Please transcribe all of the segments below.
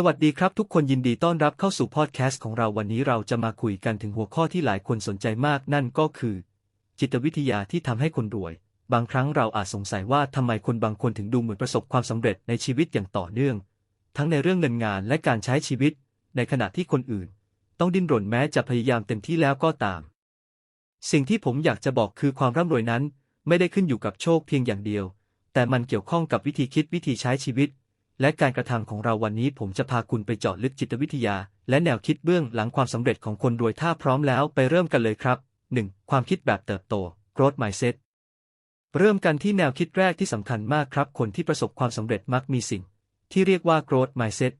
สวัสดีครับทุกคนยินดีต้อนรับเข้าสู่พอดแคสต์ของเราวันนี้เราจะมาคุยกันถึงหัวข้อที่หลายคนสนใจมากนั่นก็คือ จิตวิทยาที่ทำให้คนรวย บางครั้งเราอาจสงสัยว่าทำไมคนบางคนถึงดูเหมือนประสบความสำเร็จในชีวิตอย่างต่อเนื่อง ทั้งในเรื่องเงินงานและการใช้ชีวิต ในขณะที่คนอื่น ต้องดิ้นรนแม้จะพยายามเต็มที่แล้วก็ตาม สิ่งที่ผมอยากจะบอกคือความร่ำรวยนั้น ไม่ได้ขึ้นอยู่กับโชคเพียงอย่างเดียว แต่มันเกี่ยวข้องกับวิธีคิดวิธีใช้ชีวิต และการกระทำของเราวันนี้ผมจะพาคุณไปเจาะลึกจิตวิทยา และแนวคิดเบื้องหลังความสำเร็จของคนรวยถ้าพร้อมแล้วไปเริ่มกันเลยครับ 1. ความคิดแบบเติบโต growth mindset เริ่มกันที่แนวคิดแรกที่สำคัญมากครับ คนที่ประสบความสำเร็จมักมีสิ่ง ที่เรียกว่า growth mindset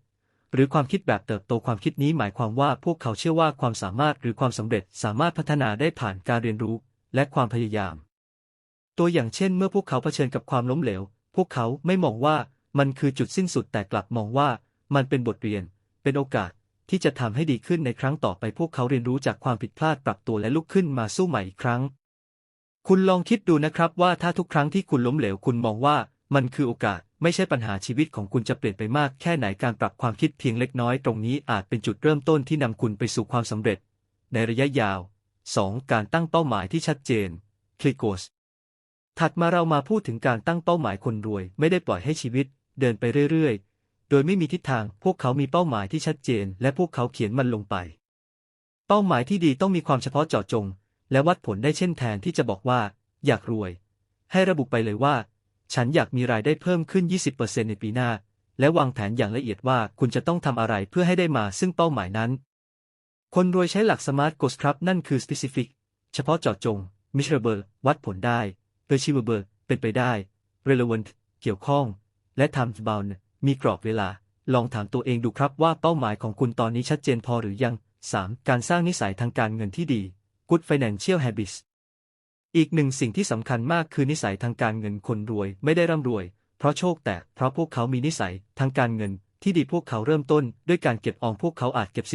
หรือความคิดแบบเติบโตความคิดนี้หมายความว่าพวกเขาเชื่อว่าความสามารถหรือความสำเร็จสามารถพัฒนาได้ผ่านการเรียนรู้ และความพยายาม ตัวอย่างเช่น เมื่อพวกเขาเผชิญกับความล้มเหลว พวกเขาไม่มองว่า มันคือจุดสิ้นสุดแต่กลับมองว่ามันเป็นบทเรียน เป็นโอกาสที่จะทำให้ดีขึ้นในครั้งต่อไปพวกเขาเรียนรู้จากความผิดพลาดปรับตัวและลุกขึ้นมาสู้ใหม่อีกครั้ง คุณลองคิดดูนะครับว่าถ้าทุกครั้งที่คุณล้มเหลวคุณมองว่ามันคือโอกาสไม่ใช่ปัญหาชีวิตของคุณจะเปลี่ยนไปมากแค่ไหนการปรับความคิดเพียงเล็กน้อยตรงนี้อาจเป็นจุดเริ่มต้นที่นำคุณไปสู่ความสำเร็จ ในระยะยาว 2. การตั้งเป้าหมายที่ชัดเจนคลิโกสถัดมาเรามาพูดถึงการตั้งเป้าหมายคนรวย ไม่ได้ปล่อยให้ชีวิต เดินไปเรื่อยๆ โดยไม่มีทิศทาง พวกเขามีเป้าหมายที่ชัดเจน และพวกเขาเขียนมันลงไป เป้าหมายที่ดีต้องมีความเฉพาะเจาะจง และวัดผลได้เช่นแทนที่จะบอกว่า อยากรวย ให้ระบุไปเลยว่า ฉันอยากมีรายได้เพิ่มขึ้น 20%ในปีหน้า และวางแผนอย่างละเอียดว่าคุณจะต้องทำอะไรเพื่อให้ได้มาซึ่งเป้าหมายนั้น คนรวยใช้หลัก SMART Goals ครับนั่นคือ specific เฉพาะเจาะจง measurable วัดผลได้ achievable เป็นไปได้ relevant เกี่ยวข้อง และ time bound มีกรอบเวลา ลองถามตัวเองดูครับว่าเป้าหมายของคุณตอนนี้ชัดเจนพอหรือยัง 3. การสร้างนิสัยทางการเงินที่ดี good financial habits อีกหนึ่งสิ่งที่สำคัญมากคือนิสัยทางการเงินคนรวยไม่ได้ร่ำรวย เพราะโชคแต่เพราะพวกเขามีนิสัยทางการเงินที่ดีพวกเขาเริ่มต้น ด้วยการเก็บออมพวกเขาอาจเก็บ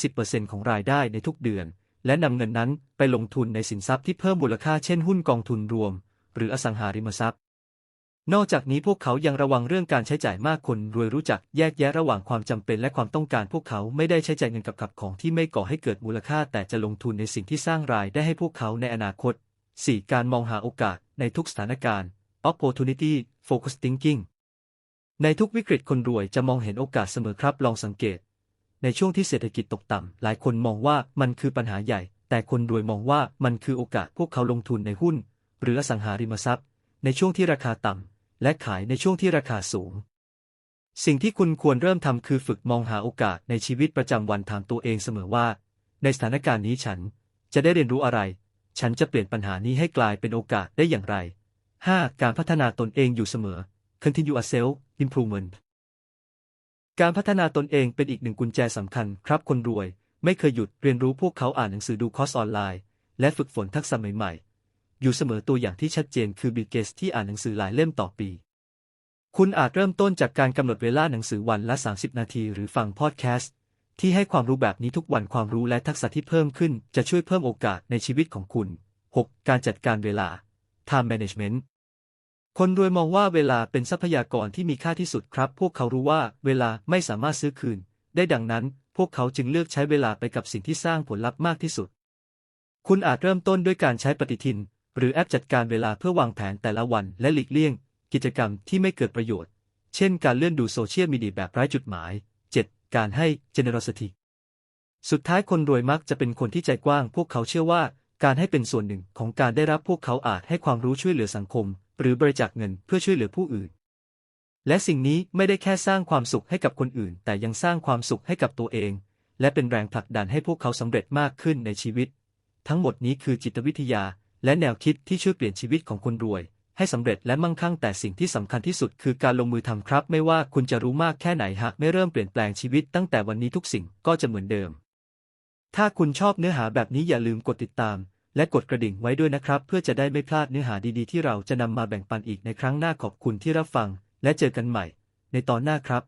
10-20%ของรายได้ในทุกเดือน และนำเงินนั้นไปลงทุนในสินทรัพย์ที่เพิ่มมูลค่าเช่นหุ้นกองทุนรวม หรืออสังหาริมทรัพย์ นอกจากนี้พวกเขายังระวังเรื่องการใช้จ่ายมากคนรวยรู้จักแยกแยะระหว่างความจำเป็นและความต้องการพวกเขาไม่ได้ใช้จ่ายเงินกับขับของที่ไม่ก่อให้เกิดมูลค่า แต่จะลงทุนในสิ่งที่สร้างรายได้ให้พวกเขาในอนาคต 4. การมองหาโอกาสในทุกสถานการณ์ opportunity focus thinking ในทุกวิกฤตคนรวยจะมองเห็นโอกาสเสมอครับลองสังเกต ในช่วงที่เศรษฐกิจตกต่ำหลายคนมองว่ามันคือปัญหาใหญ่ แต่คนรวยมองว่ามันคือโอกาสพวกเขาลงทุนในหุ้น หรืออสังหาริมทรัพย์ ในช่วงที่ราคาต่ำ และขายในช่วงที่ราคาสูง สิ่งที่คุณควรเริ่มทำคือฝึกมองหาโอกาสในชีวิตประจำวันถามตัวเองเสมอว่า ในสถานการณ์นี้ฉันจะได้เรียนรู้อะไร ฉันจะเปลี่ยนปัญหานี้ให้กลายเป็นโอกาสได้อย่างไร 5. การพัฒนาตนเองอยู่เสมอ continuous self improvement การพัฒนาตนเองเป็นอีกหนึ่งกุญแจสำคัญครับคนรวย ไม่เคยหยุดเรียนรู้พวกเขาอ่านหนังสือดูคอร์สออนไลน์ และฝึกฝนทักษะใหม่ๆ อยู่เสมอตัวอย่างที่ชัดเจนคือบิลเกสที่อ่านหนังสือหลายเล่มต่อปี คุณอาจเริ่มต้นจากการกำหนดเวลาหนังสือวันละ 30 นาที หรือฟังพอดแคสต์ที่ให้ความรู้แบบนี้ทุกวันความรู้และทักษะที่เพิ่มขึ้น จะช่วยเพิ่มโอกาสในชีวิตของคุณ 6. การจัดการเวลา time management คนรวยมองว่าเวลาเป็นทรัพยากรที่มีค่าที่สุดครับ พวกเขารู้ว่าเวลาไม่สามารถซื้อคืน ได้ดังนั้น พวกเขาจึงเลือกใช้เวลาไปกับสิ่งที่สร้างผลลัพธ์มากที่สุด คุณอาจเริ่มต้นด้วยการใช้ปฏิทิน หรือแอปจัดการเวลาเพื่อวางแผนแต่ละวันและหลีกเลี่ยง กิจกรรมที่ไม่เกิดประโยชน์ เช่นการเลื่อนดูโซเชียลมีเดียแบบไร้จุดหมาย 7. การให้ generosity สุดท้ายคนรวยมักจะเป็นคนที่ใจกว้าง พวกเขาเชื่อว่าการให้เป็นส่วนหนึ่งของการได้รับพวกเขาอาจให้ความรู้ช่วยเหลือสังคม หรือบริจาคเงินเพื่อช่วยเหลือผู้อื่น และสิ่งนี้ไม่ได้แค่สร้างความสุขให้กับคนอื่น แต่ยังสร้างความสุขให้กับตัวเอง และเป็นแรงผลักดันให้พวกเขาสำเร็จมากขึ้นในชีวิต ทั้งหมดนี้คือจิตวิทยา และแนวคิดที่ช่วยเปลี่ยนชีวิตของคนรวย ให้สำเร็จและมั่งคั่งแต่สิ่งที่สำคัญที่สุดคือการลงมือทำครับ ไม่ว่าคุณจะรู้มากแค่ไหนหากไม่เริ่มเปลี่ยนแปลงชีวิตตั้งแต่วันนี้ทุกสิ่งก็จะเหมือนเดิม ถ้าคุณชอบเนื้อหาแบบนี้อย่าลืมกดติดตาม และกดกระดิ่งไว้ด้วยนะครับ เพื่อจะได้ไม่พลาดเนื้อหาดีๆ ที่เราจะนำมาแบ่งปันอีกในครั้งหน้าขอบคุณที่รับฟัง และเจอกันใหม่ ในตอนหน้าครับ